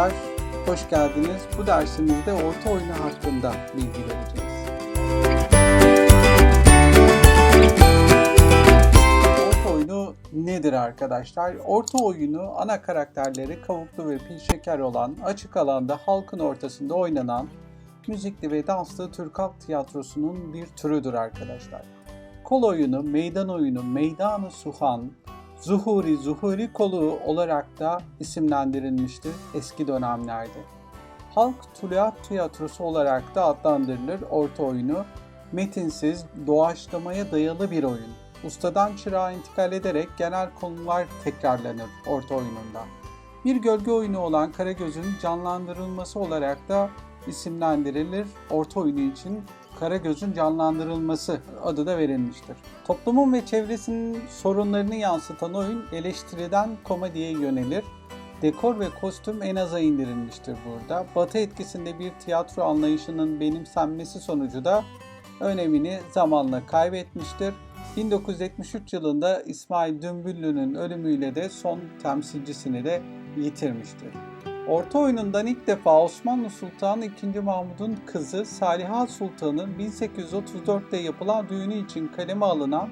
Merhabalar, hoş geldiniz. Bu dersimizde orta oyunu hakkında bilgi vereceğiz. Orta oyunu nedir arkadaşlar? Orta oyunu ana karakterleri kavuklu ve pil şeker olan açık alanda halkın ortasında oynanan müzikli ve danslı Türk halk tiyatrosunun bir türüdür arkadaşlar. Kol oyunu, meydan oyunu, meydanı suhan, Zuhuri, Zuhuri kolu olarak da isimlendirilmiştir eski dönemlerde. Halk tuluat tiyatrosu olarak da adlandırılır orta oyunu. Metinsiz, doğaçlamaya dayalı bir oyun. Ustadan çırağa intikal ederek genel konular tekrarlanır orta oyununda. Bir gölge oyunu olan Karagöz'ün canlandırılması olarak da isimlendirilir. Orta oyunu için Karagöz'ün canlandırılması adı da verilmiştir. Toplumun ve çevresinin sorunlarını yansıtan oyun eleştiriden komediye yönelir. Dekor ve kostüm en aza indirilmiştir burada. Batı etkisinde bir tiyatro anlayışının benimsenmesi sonucu da önemini zamanla kaybetmiştir. 1973 yılında İsmail Dümbüllü'nün ölümüyle de son temsilcisini de yitirmiştir. Orta oyunundan ilk defa Osmanlı Sultanı II. Mahmud'un kızı Saliha Sultan'ın 1834'te yapılan düğünü için kaleme alınan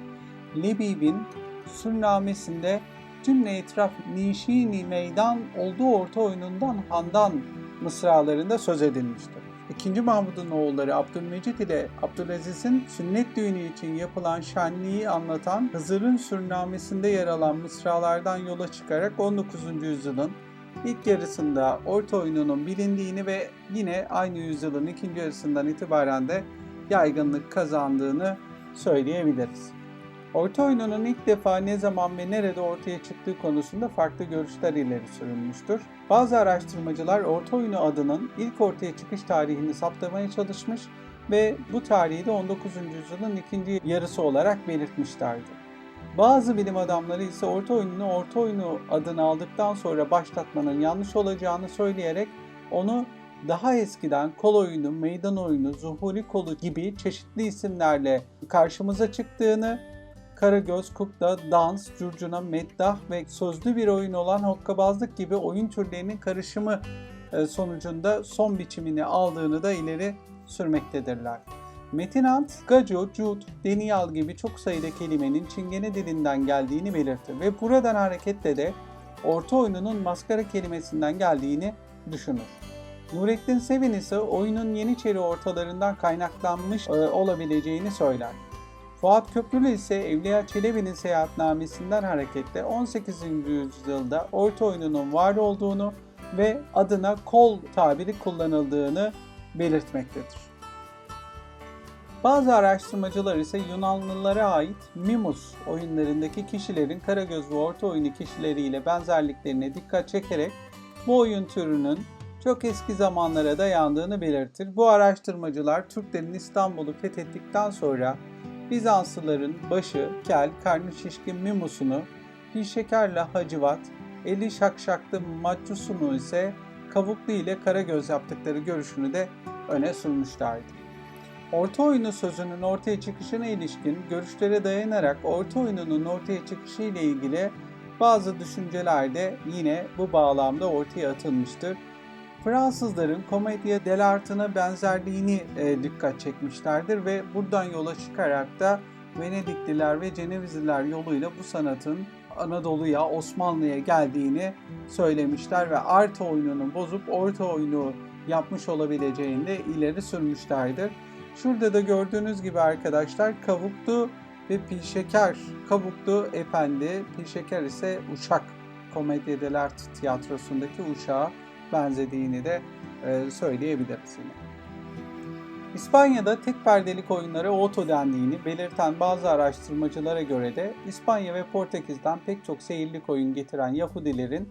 Lebib'in Sürnamesinde cümle etraf nişini meydan olduğu orta oyunundan Handan mısralarında söz edilmiştir. İkinci Mahmud'un oğulları Abdülmecit ile Abdülaziz'in sünnet düğünü için yapılan şenliği anlatan Hızır'ın sürnamesinde yer alan mısralardan yola çıkarak 19. yüzyılın ilk yarısında orta oyununun bilindiğini ve yine aynı yüzyılın ikinci yarısından itibaren de yaygınlık kazandığını söyleyebiliriz. Orta oyununun ilk defa ne zaman ve nerede ortaya çıktığı konusunda farklı görüşler ileri sürülmüştür. Bazı araştırmacılar orta oyunu adının ilk ortaya çıkış tarihini saptamaya çalışmış ve bu tarihi de 19. yüzyılın ikinci yarısı olarak belirtmişlerdi. Bazı bilim adamları ise orta oyununu orta oyunu adını aldıktan sonra başlatmanın yanlış olacağını söyleyerek onu daha eskiden kol oyunu, meydan oyunu, zuhuri kolu gibi çeşitli isimlerle karşımıza çıktığını, karagöz, kukla, dans, curcuna, meddah ve sözlü bir oyun olan hokkabazlık gibi oyun türlerinin karışımı sonucunda son biçimini aldığını da ileri sürmektedirler. Metinant, gaco, cut, deniyal gibi çok sayıda kelimenin çingene dilinden geldiğini belirtir ve buradan hareketle de orta oyununun maskara kelimesinden geldiğini düşünür. Nurettin Sevin ise oyunun Yeniçeri ortalarından kaynaklanmış e, olabileceğini söyler. Fuat Köprülü ise Evliya Çelebi'nin seyahatnamesinden hareketle 18. yüzyılda orta oyununun var olduğunu ve adına kol tabiri kullanıldığını belirtmektedir. Bazı araştırmacılar ise Yunanlılara ait Mimus oyunlarındaki kişilerin Karagöz ve Orta oyunu kişileriyle benzerliklerine dikkat çekerek bu oyun türünün çok eski zamanlara dayandığını belirtir. Bu araştırmacılar Türklerin İstanbul'u fethettikten sonra Bizanslıların başı, kel, karnı şişkin Mimus'unu, Pişekerle Hacivat, eli şakşaklı Maccusunu ise Kavuklu ile Karagöz yaptıkları görüşünü de öne sürmüşlerdi. Orta oyunu sözünün ortaya çıkışına ilişkin görüşlere dayanarak orta oyununun ortaya çıkışı ile ilgili bazı düşünceler de yine bu bağlamda ortaya atılmıştır. Fransızların komedya dell'art'ına benzerliğini e, dikkat çekmişlerdir ve buradan yola çıkarak da Venedikliler ve Cenevizliler yoluyla bu sanatın Anadolu'ya, Osmanlı'ya geldiğini söylemişler ve art oyununu bozup orta oyunu yapmış olabileceğini de ileri sürmüşlerdir. Şurada da gördüğünüz gibi arkadaşlar kavuklu ve pilşeker. Kavuklu efendi, pilşeker ise uşak. Komedya dell'arte tiyatrosundaki uşağa benzediğini de e, söyleyebiliriz yine. İspanya'da tek perdelik oyunlara oto dendiğini belirten bazı araştırmacılara göre de İspanya ve Portekiz'den pek çok seyirlik oyun getiren Yahudilerin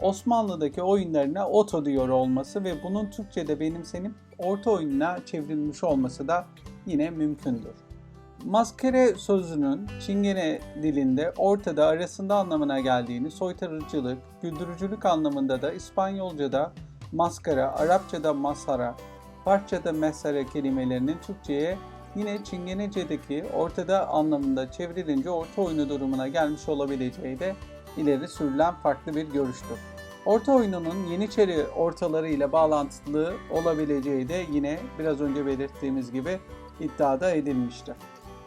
Osmanlı'daki oyunlarına oto diyor olması ve bunun Türkçe'de benimsenip orta oyununa çevrilmiş olması da yine mümkündür. Maskere sözünün Çingene dilinde ortada arasında anlamına geldiğini, soytarıcılık, güldürücülük anlamında da İspanyolca'da maskara, Arapça'da masara, Farsça'da mesare kelimelerinin Türkçe'ye yine Çingenece'deki ortada anlamında çevrilince orta oyunu durumuna gelmiş olabileceği de ileri sürülen farklı bir görüştür. Orta oyununun Yeniçeri ortaları ile bağlantılı olabileceği de yine biraz önce belirttiğimiz gibi iddiada edilmiştir.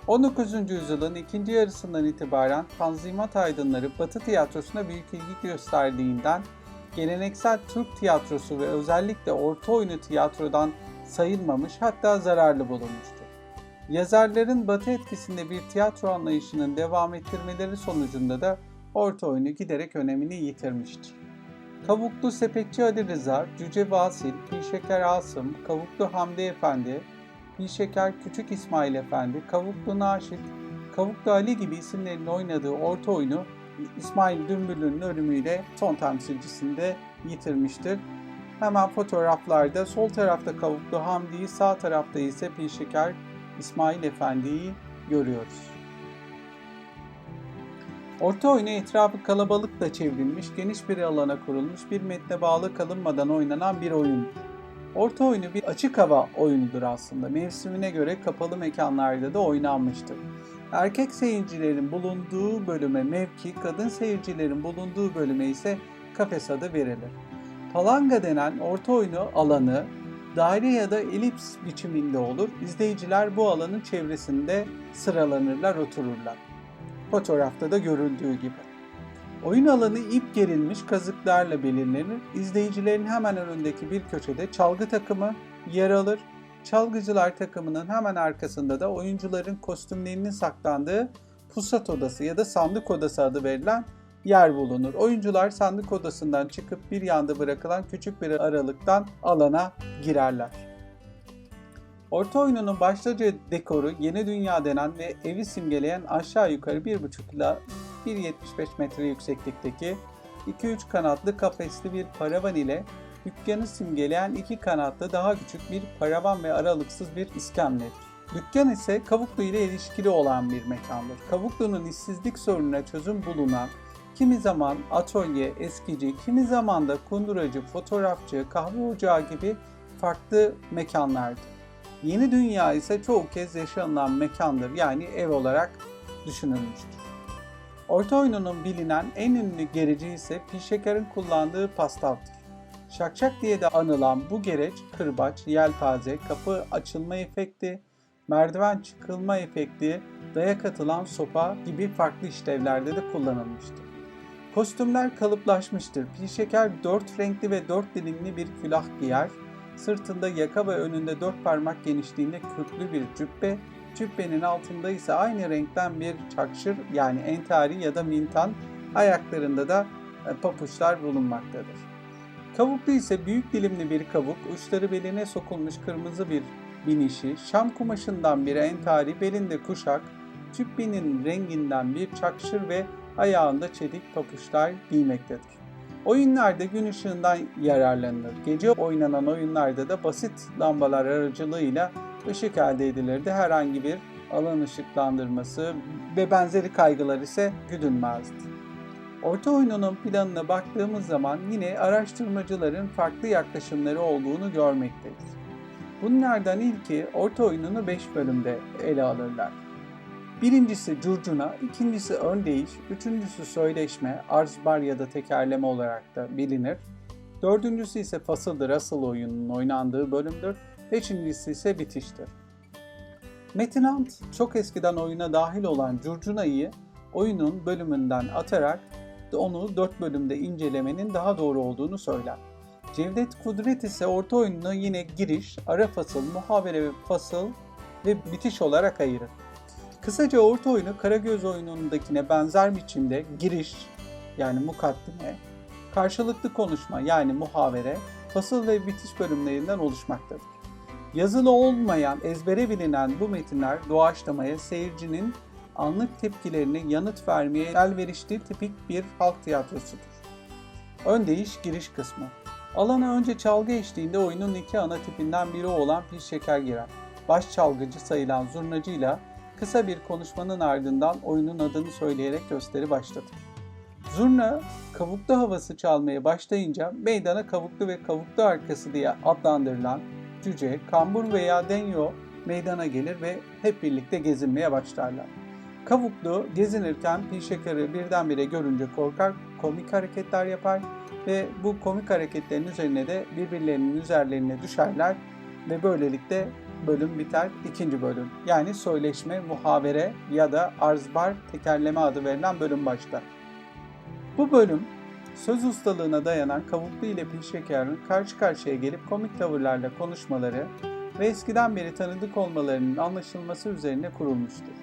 19. yüzyılın ikinci yarısından itibaren Tanzimat aydınları Batı tiyatrosuna büyük ilgi gösterdiğinden geleneksel Türk tiyatrosu ve özellikle orta oyunu tiyatrodan sayılmamış hatta zararlı bulunmuştur. Yazarların Batı etkisinde bir tiyatro anlayışının devam ettirmeleri sonucunda da orta oyunu giderek önemini yitirmiştir. Kavuklu Sepetçi Ali Rıza, Cüce Vasil, Pişeker Asım, Kavuklu Hamdi Efendi, Pişeker Küçük İsmail Efendi, Kavuklu Naşit, Kavuklu Ali gibi isimlerin oynadığı orta oyunu İsmail Dümbüllü'nün ölümüyle son temsilcisini de yitirmiştir. Hemen fotoğraflarda sol tarafta Kavuklu Hamdi'yi, sağ tarafta ise Pişeker İsmail Efendi'yi görüyoruz. Orta oyunu etrafı kalabalıkla çevrilmiş, geniş bir alana kurulmuş, bir metne bağlı kalınmadan oynanan bir oyun. Orta oyunu bir açık hava oyunudur aslında. Mevsimine göre kapalı mekanlarda da oynanmıştır. Erkek seyircilerin bulunduğu bölüme mevki, kadın seyircilerin bulunduğu bölüme ise kafes adı verilir. Palanga denen orta oyunu alanı daire ya da elips biçiminde olur. İzleyiciler bu alanın çevresinde sıralanırlar, otururlar. Fotoğrafta da görüldüğü gibi. Oyun alanı ip gerilmiş kazıklarla belirlenir. İzleyicilerin hemen önündeki bir köşede çalgı takımı yer alır. Çalgıcılar takımının hemen arkasında da oyuncuların kostümlerinin saklandığı pusat odası ya da sandık odası adı verilen yer bulunur. Oyuncular sandık odasından çıkıp bir yanda bırakılan küçük bir aralıktan alana girerler. Orta oyununun başlıca dekoru yeni dünya denen ve evi simgeleyen aşağı yukarı 1,5 ila 1.75 metre yükseklikteki 2-3 kanatlı kafesli bir paravan ile dükkanı simgeleyen iki kanatlı daha küçük bir paravan ve aralıksız bir iskemledir. Dükkan ise Kavuklu ile ilişkili olan bir mekandır. Kavuklu'nun işsizlik sorununa çözüm bulunan kimi zaman atölye, eskici, kimi zaman da kunduracı, fotoğrafçı, kahve ocağı gibi farklı mekanlardır. Yeni dünya ise çoğu kez yaşanılan mekandır yani ev olarak düşünülmüştür. Orta oyununun bilinen en ünlü gereci ise Pişekar'ın kullandığı pastavdır. Şakşak diye de anılan bu gereç kırbaç, yelpaze, kapı açılma efekti, merdiven çıkılma efekti, dayak atılan sopa gibi farklı işlevlerde de kullanılmıştır. Kostümler kalıplaşmıştır. Pişeker dört renkli ve dört dilimli bir külah giyer, sırtında yaka ve önünde dört parmak genişliğinde kürklü bir cübbe, cübbenin altında ise aynı renkten bir çakşır yani entari ya da mintan, ayaklarında da e, papuçlar bulunmaktadır. Kavuklu ise büyük dilimli bir kavuk, uçları beline sokulmuş kırmızı bir binişi, şam kumaşından bir entari, belinde kuşak, cübbenin renginden bir çakşır ve ayağında çelik papuçlar giymektedir. Oyunlarda gün ışığından yararlanılır. Gece oynanan oyunlarda da basit lambalar aracılığıyla ışık elde edilirdi. Herhangi bir alan ışıklandırması ve benzeri kaygılar ise güdülmezdi. Orta oyununun planına baktığımız zaman yine araştırmacıların farklı yaklaşımları olduğunu görmekteyiz. Bunlardan ilki orta oyununu 5 bölümde ele alırlar. Birincisi curcuna, ikincisi öndeyiş, üçüncüsü söyleşme, arz bar ya da tekerleme olarak da bilinir. Dördüncüsü ise fasıldır, asıl oyunun oynandığı bölümdür. Beşincisi ise bitiştir. Metin Ant çok eskiden oyuna dahil olan curcunayı oyunun bölümünden atarak onu dört bölümde incelemenin daha doğru olduğunu söyler. Cevdet Kudret ise orta oyununu yine giriş, ara fasıl, muhabere ve fasıl ve bitiş olarak ayırır. Kısaca orta oyunu Karagöz oyunundakine benzer biçimde giriş yani mukaddime, karşılıklı konuşma yani muhavere, fasıl ve bitiş bölümlerinden oluşmaktadır. Yazılı olmayan, ezbere bilinen bu metinler doğaçlamaya, seyircinin anlık tepkilerine yanıt vermeye elverişli tipik bir halk tiyatrosudur. Öndeyiş giriş kısmı. Alana önce çalgı eşliğinde oyunun iki ana tipinden biri olan bir şeker girer. Baş çalgıcı sayılan zurnacıyla kısa bir konuşmanın ardından oyunun adını söyleyerek gösteri başlatır. Zurna kavuklu havası çalmaya başlayınca meydana kavuklu ve kavuklu arkası diye adlandırılan cüce, kambur veya denyo meydana gelir ve hep birlikte gezinmeye başlarlar. Kavuklu gezinirken Pişekar'ı birdenbire görünce korkar komik hareketler yapar ve bu komik hareketlerin üzerine de birbirlerinin üzerlerine düşerler ve böylelikle bölüm biter. İkinci bölüm yani söyleşme, muhavere ya da arzbar tekerleme adı verilen bölüm başlar. Bu bölüm söz ustalığına dayanan Kavuklu ile Pilşeker'in karşı karşıya gelip komik tavırlarla konuşmaları ve eskiden beri tanıdık olmalarının anlaşılması üzerine kurulmuştur.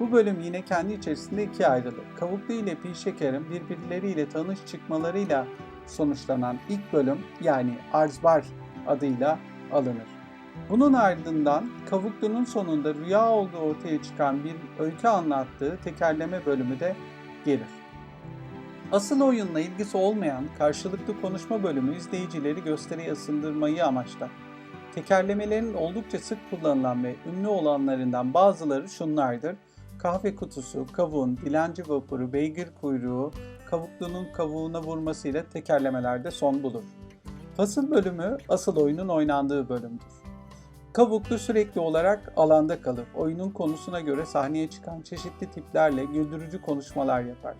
Bu bölüm yine kendi içerisinde ikiye ayrılır. Kavuklu ile Pilşeker'in birbirleriyle tanış çıkmalarıyla sonuçlanan ilk bölüm yani Arzbar adıyla alınır. Bunun ardından Kavuklu'nun sonunda rüya olduğu ortaya çıkan bir öykü anlattığı tekerleme bölümü de gelir. Asıl oyunla ilgisi olmayan karşılıklı konuşma bölümü izleyicileri gösteriye ısındırmayı amaçlar. Tekerlemelerin oldukça sık kullanılan ve ünlü olanlarından bazıları şunlardır. Kahve kutusu, kavun, dilenci vapuru, beygir kuyruğu, kavuklunun kavuğuna vurmasıyla tekerlemelerde son bulur. Fasıl bölümü asıl oyunun oynandığı bölümdür. Kavuklu sürekli olarak alanda kalır. Oyunun konusuna göre sahneye çıkan çeşitli tiplerle güldürücü konuşmalar yapar.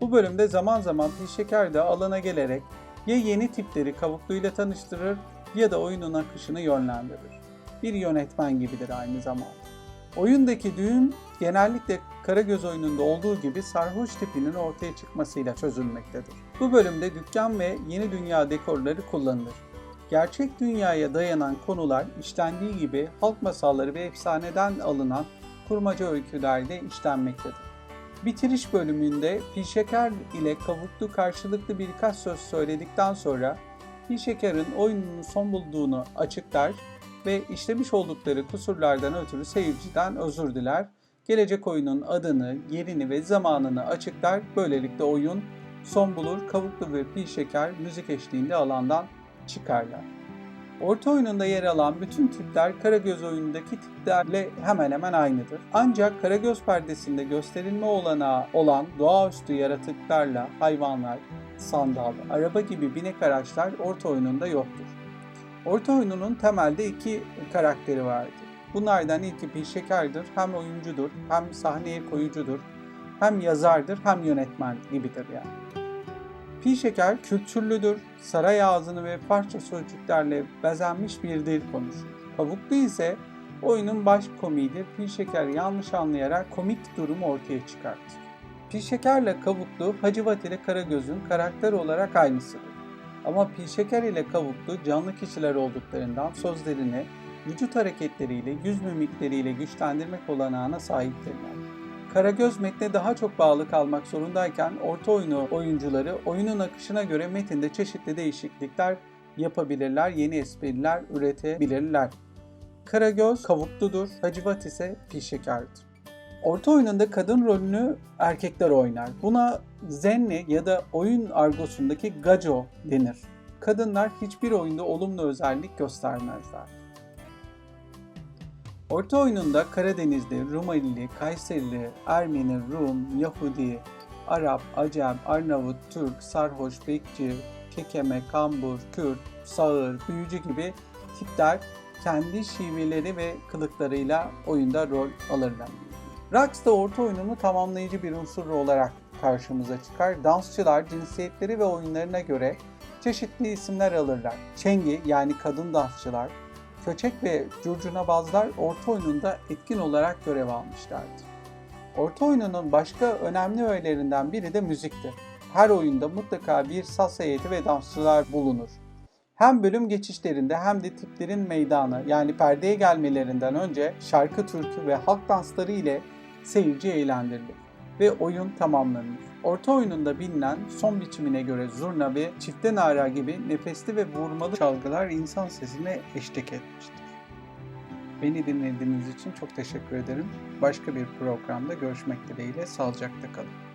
Bu bölümde zaman zaman Pilşeker de alana gelerek ya yeni tipleri kavukluyla tanıştırır ya da oyunun akışını yönlendirir. Bir yönetmen gibidir aynı zamanda. Oyundaki düğüm genellikle Karagöz oyununda olduğu gibi sarhoş tipinin ortaya çıkmasıyla çözülmektedir. Bu bölümde dükkan ve yeni dünya dekorları kullanılır. Gerçek dünyaya dayanan konular işlendiği gibi halk masalları ve efsaneden alınan kurmaca öykülerde işlenmektedir. Bitiriş bölümünde Pilşeker ile Kavuklu karşılıklı birkaç söz söyledikten sonra Pilşeker'in oyununun son bulduğunu açıklar ve işlemiş oldukları kusurlardan ötürü seyirciden özür diler. Gelecek oyunun adını, yerini ve zamanını açıklar. Böylelikle oyun son bulur. Kavuklu ve Pilşeker müzik eşliğinde alandan çıkarlar. Orta oyununda yer alan bütün tipler Karagöz oyunundaki tiplerle hemen hemen aynıdır. Ancak Karagöz perdesinde gösterilme olanağı olan doğaüstü yaratıklarla hayvanlar, sandal, araba gibi binek araçlar orta oyununda yoktur. Orta oyununun temelde iki karakteri vardır. Bunlardan ilki Pilşeker'dir. Hem oyuncudur, hem sahneye koyucudur, hem yazardır, hem yönetmen gibidir yani. Pi şeker kültürlüdür, saray ağzını ve parça sözcüklerle bezenmiş bir dil konuşur. Kavuklu ise oyunun baş komiğidir. Pi şeker yanlış anlayarak komik durumu ortaya çıkartır. Pi şekerle Kavuklu, Hacivat ile Karagöz'ün karakter olarak aynısıdır. Ama Pi şeker ile Kavuklu canlı kişiler olduklarından sözlerini vücut hareketleriyle, yüz mimikleriyle güçlendirmek olanağına sahiptirler. Karagöz metne daha çok bağlı kalmak zorundayken orta oyunu oyuncuları oyunun akışına göre metinde çeşitli değişiklikler yapabilirler, yeni espriler üretebilirler. Karagöz kavukludur, Hacivat ise pişekardır. Orta oyununda kadın rolünü erkekler oynar. Buna zenni ya da oyun argosundaki gajo denir. Kadınlar hiçbir oyunda olumlu özellik göstermezler. Orta oyununda Karadenizli, Rumelili, Kayserili, Ermeni, Rum, Yahudi, Arap, Acem, Arnavut, Türk, Sarhoş, Bekçi, Kekeme, Kambur, Kürt, Sağır, Büyücü gibi tipler kendi şiveleri ve kılıklarıyla oyunda rol alırlar. Rax da orta oyununu tamamlayıcı bir unsur olarak karşımıza çıkar. Dansçılar cinsiyetleri ve oyunlarına göre çeşitli isimler alırlar. Çengi yani kadın dansçılar, Köçek ve Curcunabazlar orta oyununda etkin olarak görev almışlardır. Orta oyununun başka önemli öğelerinden biri de müziktir. Her oyunda mutlaka bir saz heyeti ve dansçılar bulunur. Hem bölüm geçişlerinde hem de tiplerin meydana yani perdeye gelmelerinden önce şarkı, türkü ve halk dansları ile seyirci eğlendirilir ve oyun tamamlanır. Orta oyununda bilinen son biçimine göre zurna ve çifte nara gibi nefesli ve vurmalı çalgılar insan sesine eşlik etmiştir. Beni dinlediğiniz için çok teşekkür ederim. Başka bir programda görüşmek dileğiyle sağlıcakla kalın.